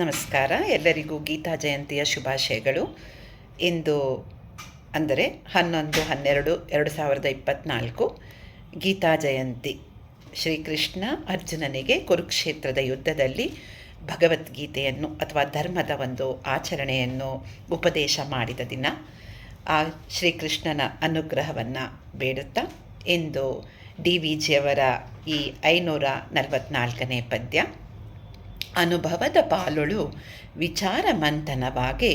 ನಮಸ್ಕಾರ. ಎಲ್ಲರಿಗೂ ಗೀತಾ ಜಯಂತಿಯ ಶುಭಾಶಯಗಳು. ಇಂದು ಅಂದರೆ ಹನ್ನೊಂದು, ಹನ್ನೆರಡು, ಎರಡು ಸಾವಿರದ ಇಪ್ಪತ್ತ್ನಾಲ್ಕು ಗೀತಾ ಜಯಂತಿ. ಶ್ರೀಕೃಷ್ಣ ಅರ್ಜುನನಿಗೆ ಕುರುಕ್ಷೇತ್ರದ ಯುದ್ಧದಲ್ಲಿ ಭಗವದ್ಗೀತೆಯನ್ನು ಅಥವಾ ಧರ್ಮದ ಒಂದು ಆಚರಣೆಯನ್ನು ಉಪದೇಶ ಮಾಡಿದ ದಿನ ಆ ಶ್ರೀಕೃಷ್ಣನ ಅನುಗ್ರಹವನ್ನು ಬೇಡುತ್ತಾ ಇಂದು ಡಿ ವಿ ಜಿಯವರ ಈ ಐನೂರ ನಲವತ್ನಾಲ್ಕನೇ ಪದ್ಯ ಅನುಭವದ ಪಾಲುಳು ವಿಚಾರ ಮಂಥನವಾಗೆ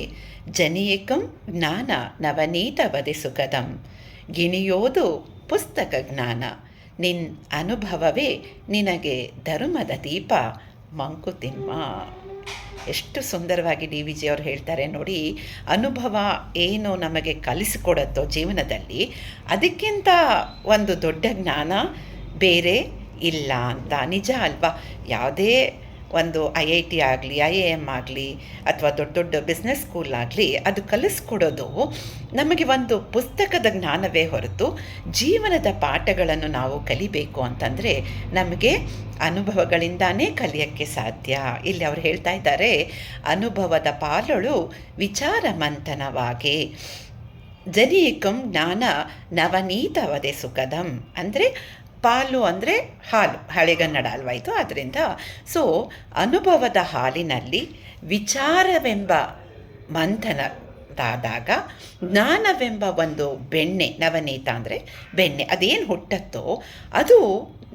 ಜನಿಯಕಂ ಜ್ಞಾನ ನವನೀತ ಸುಖದಂ ಗಿಣಿಯೋದು ಪುಸ್ತಕ ಜ್ಞಾನ. ನಿನ್ ಅನುಭವವೇ ನಿನಗೆ ಧರ್ಮದ ದೀಪ. ಮಂಕುತಿಮ್ಮ ಎಷ್ಟು ಸುಂದರವಾಗಿ ಡಿ ವಿ ಜಿ ಅವರು ಹೇಳ್ತಾರೆ ನೋಡಿ, ಅನುಭವ ಏನು ನಮಗೆ ಕಲಿಸಿಕೊಡತ್ತೋ ಜೀವನದಲ್ಲಿ ಅದಕ್ಕಿಂತ ಒಂದು ದೊಡ್ಡ ಜ್ಞಾನ ಬೇರೆ ಇಲ್ಲ ಅಂತ. ನಿಜ ಅಲ್ವಾ? ಯಾವುದೇ ಒಂದು ಐ ಐ ಟಿ ಆಗಲಿ, ಐ ಎ ಎಂ ಆಗಲಿ, ಅಥವಾ ದೊಡ್ಡ ದೊಡ್ಡ ಬಿಸ್ನೆಸ್ ಸ್ಕೂಲ್ ಆಗಲಿ, ಅದು ಕಲಿಸ್ಕೊಡೋದು ನಮಗೆ ಒಂದು ಪುಸ್ತಕದ ಜ್ಞಾನವೇ ಹೊರತು ಜೀವನದ ಪಾಠಗಳನ್ನು ನಾವು ಕಲಿಬೇಕು ಅಂತಂದರೆ ನಮಗೆ ಅನುಭವಗಳಿಂದಾನೇ ಕಲಿಯೋಕ್ಕೆ ಸಾಧ್ಯ. ಇಲ್ಲಿ ಅವ್ರು ಹೇಳ್ತಾ ಇದ್ದಾರೆ, ಅನುಭವದ ಪಾಲಳು ವಿಚಾರ ಮಂಥನವಾಗಿ ಜನೀಕಂ ಜ್ಞಾನ ನವನೀತವದೆ ಸುಖದಂ. ಅಂದರೆ ಪಾಲು ಅಂದರೆ ಹಾಲು ಹಳೆಗನ್ನಡ ಅಲ್ವಾಯಿತು ಆದ್ದರಿಂದ ಸೊ ಅನುಭವದ ಹಾಲಿನಲ್ಲಿ ವಿಚಾರವೆಂಬ ಮಂಥನದಾದಾಗ ಜ್ಞಾನವೆಂಬ ಒಂದು ಬೆಣ್ಣೆ, ನವನೀತ ಅಂದರೆ ಬೆಣ್ಣೆ, ಅದೇನು ಹುಟ್ಟತ್ತೋ ಅದು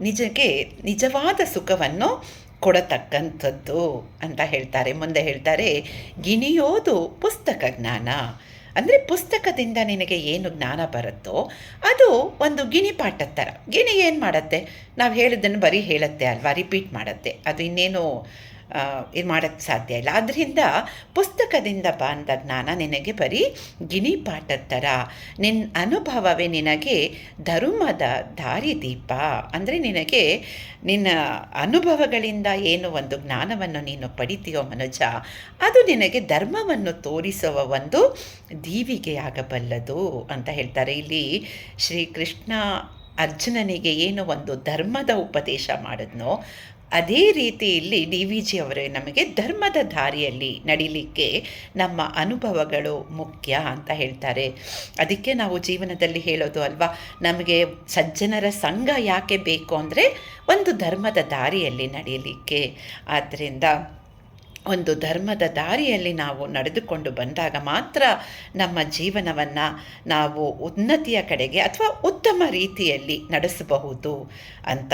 ನಿಜಕ್ಕೆ ನಿಜವಾದ ಸುಖವನ್ನು ಕೊಡತಕ್ಕಂಥದ್ದು ಅಂತ ಹೇಳ್ತಾರೆ. ಮುಂದೆ ಹೇಳ್ತಾರೆ, ಗಿಣಿಯೋದು ಪುಸ್ತಕ ಜ್ಞಾನ. ಅಂದರೆ ಪುಸ್ತಕದಿಂದ ನಿನಗೆ ಏನು ಜ್ಞಾನ ಬರುತ್ತೋ ಅದು ಒಂದು ಗಿಣಿ ಪಾಠದ ಥರ ಗಿಣಿ ಏನು ಮಾಡುತ್ತೆ? ನಾವು ಹೇಳಿದ್ದನ್ನು ಬರೀ ಹೇಳುತ್ತೆ ಅಲ್ವಾ? ರಿಪೀಟ್ ಮಾಡುತ್ತೆ. ಅದು ಇನ್ನೇನು ಇದು ಮಾಡೋಕ್ಕೆ ಸಾಧ್ಯ ಇಲ್ಲ. ಆದ್ದರಿಂದ ಪುಸ್ತಕದಿಂದ ಬಂದ ಜ್ಞಾನ ನಿನಗೆ ಬರೀ ಗಿಣಿ ಪಾಠದ ಥರ ನಿನ್ನ ಅನುಭವವೇ ನಿನಗೆ ಧರ್ಮದ ದಾರಿದೀಪ ಅಂದರೆ ನಿನಗೆ ನಿನ್ನ ಅನುಭವಗಳಿಂದ ಏನು ಒಂದು ಜ್ಞಾನವನ್ನು ನೀನು ಪಡಿತೀಯೋ ಮನುಜ, ಅದು ನಿನಗೆ ಧರ್ಮವನ್ನು ತೋರಿಸುವ ಒಂದು ದೀವಿಗೆಯಾಗಬಲ್ಲದು ಅಂತ ಹೇಳ್ತಾರೆ. ಇಲ್ಲಿ ಶ್ರೀಕೃಷ್ಣ ಅರ್ಜುನನಿಗೆ ಏನು ಒಂದು ಧರ್ಮದ ಉಪದೇಶ ಮಾಡಿದ್ನೋ, ಅದೇ ರೀತಿ ಇಲ್ಲಿ ಡಿ ವಿ ಜಿ ಅವರೇ ನಮಗೆ ಧರ್ಮದ ದಾರಿಯಲ್ಲಿ ನಡಿಲಿಕ್ಕೆ ನಮ್ಮ ಅನುಭವಗಳು ಮುಖ್ಯ ಅಂತ ಹೇಳ್ತಾರೆ. ಅದಕ್ಕೆ ನಾವು ಜೀವನದಲ್ಲಿ ಹೇಳೋದು ಅಲ್ವಾ, ನಮಗೆ ಸಜ್ಜನರ ಸಂಘ ಯಾಕೆ ಬೇಕು ಅಂದರೆ ಒಂದು ಧರ್ಮದ ದಾರಿಯಲ್ಲಿ ನಡೆಯಲಿಕ್ಕೆ ಆದ್ದರಿಂದ ಒಂದು ಧರ್ಮದ ದಾರಿಯಲ್ಲಿ ನಾವು ನಡೆದುಕೊಂಡು ಬಂದಾಗ ಮಾತ್ರ ನಮ್ಮ ಜೀವನವನ್ನು ನಾವು ಉನ್ನತಿಯ ಕಡೆಗೆ ಅಥವಾ ಉತ್ತಮ ರೀತಿಯಲ್ಲಿ ನಡೆಸಬಹುದು ಅಂತ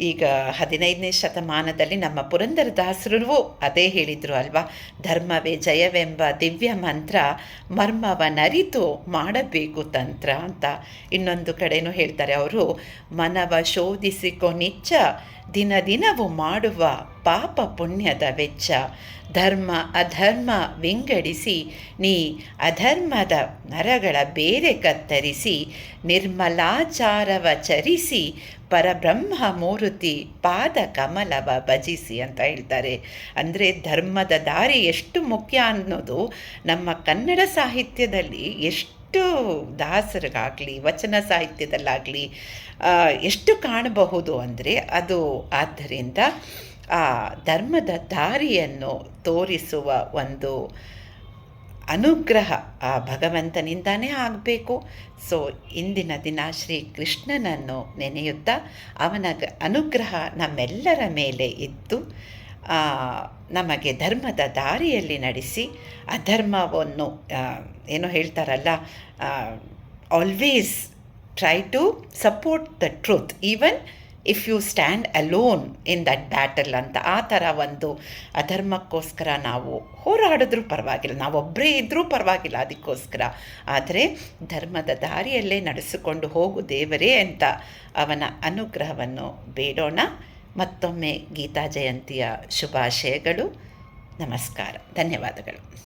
ಈಗ ಹದಿನೈದನೇ ಶತಮಾನದಲ್ಲಿ ನಮ್ಮ ಪುರಂದರದಾಸರು ಅದೇ ಹೇಳಿದರು ಅಲ್ವಾ? ಧರ್ಮವೇ ಜಯವೆಂಬ ದಿವ್ಯ ಮಂತ್ರ ಮರ್ಮವನರಿತು ಮಾಡಬೇಕು ತಂತ್ರ ಅಂತ. ಇನ್ನೊಂದು ಕಡೆನೂ ಹೇಳ್ತಾರೆ ಅವರು, ಮನವ ಶೋಧಿಸಿಕೊ ನಿಚ್ಚ, ದಿನ ದಿನವೂ ಮಾಡುವ ಪಾಪ ಪುಣ್ಯದ ವೆಚ್ಚ. ಧರ್ಮ ಅಧರ್ಮ ವಿಂಗಡಿಸಿ, ನೀ ಅಧರ್ಮದ ನರಗಳ ಬೇರೆ ಕತ್ತರಿಸಿ, ನಿರ್ಮಲಾಚಾರವ ಚರಿಸಿ, ಪರಬ್ರಹ್ಮ ಮೂರ್ತಿ ಪಾದ ಕಮಲವ ಭಜಿಸಿ ಅಂತ ಹೇಳ್ತಾರೆ. ಅಂದರೆ ಧರ್ಮದ ದಾರಿ ಎಷ್ಟು ಮುಖ್ಯ ಅನ್ನೋದು ನಮ್ಮ ಕನ್ನಡ ಸಾಹಿತ್ಯದಲ್ಲಿ ಎಷ್ಟು ದಾಸರಿಗಾಗಲಿ, ವಚನ ಸಾಹಿತ್ಯದಲ್ಲಾಗಲಿ ಎಷ್ಟು ಕಾಣಬಹುದು ಅಂದರೆ ಅದು ಆದ್ದರಿಂದ ಆ ಧರ್ಮದ ದಾರಿಯನ್ನು ತೋರಿಸುವ ಒಂದು ಅನುಗ್ರಹ ಆ ಭಗವಂತನಿಂದಾನೇ ಆಗಬೇಕು. ಸೊ ಇಂದಿನ ದಿನ ಶ್ರೀ ಕೃಷ್ಣನನ್ನು ನೆನೆಯುತ್ತಾ ಅವನ ಅನುಗ್ರಹ ನಮ್ಮೆಲ್ಲರ ಮೇಲೆ ಇದ್ದು ನಮಗೆ ಧರ್ಮದ ದಾರಿಯಲ್ಲಿ ನಡೆಸಿ, ಅಧರ್ಮವನ್ನು ಏನು ಹೇಳ್ತಾರಲ್ಲ always try to support the truth even if you stand alone in that battle ಅಂತ, ಆ ಥರ ಒಂದು ಅಧರ್ಮಕ್ಕೋಸ್ಕರ ನಾವು ಹೋರಾಡಿದ್ರೂ ಪರವಾಗಿಲ್ಲ ನಾವೊಬ್ಬರೇ ಇದ್ದರೂ ಪರವಾಗಿಲ್ಲ ಅದಕ್ಕೋಸ್ಕರ. ಆದರೆ ಧರ್ಮದ ದಾರಿಯಲ್ಲೇ ನಡೆಸಿಕೊಂಡು ಹೋಗು ದೇವರೇ ಅಂತ ಅವನ ಅನುಗ್ರಹವನ್ನು ಬೇಡೋಣ. ಮತ್ತೊಮ್ಮೆ ಗೀತಾ ಜಯಂತಿಯ ಶುಭಾಶಯಗಳು. ನಮಸ್ಕಾರ. ಧನ್ಯವಾದಗಳು.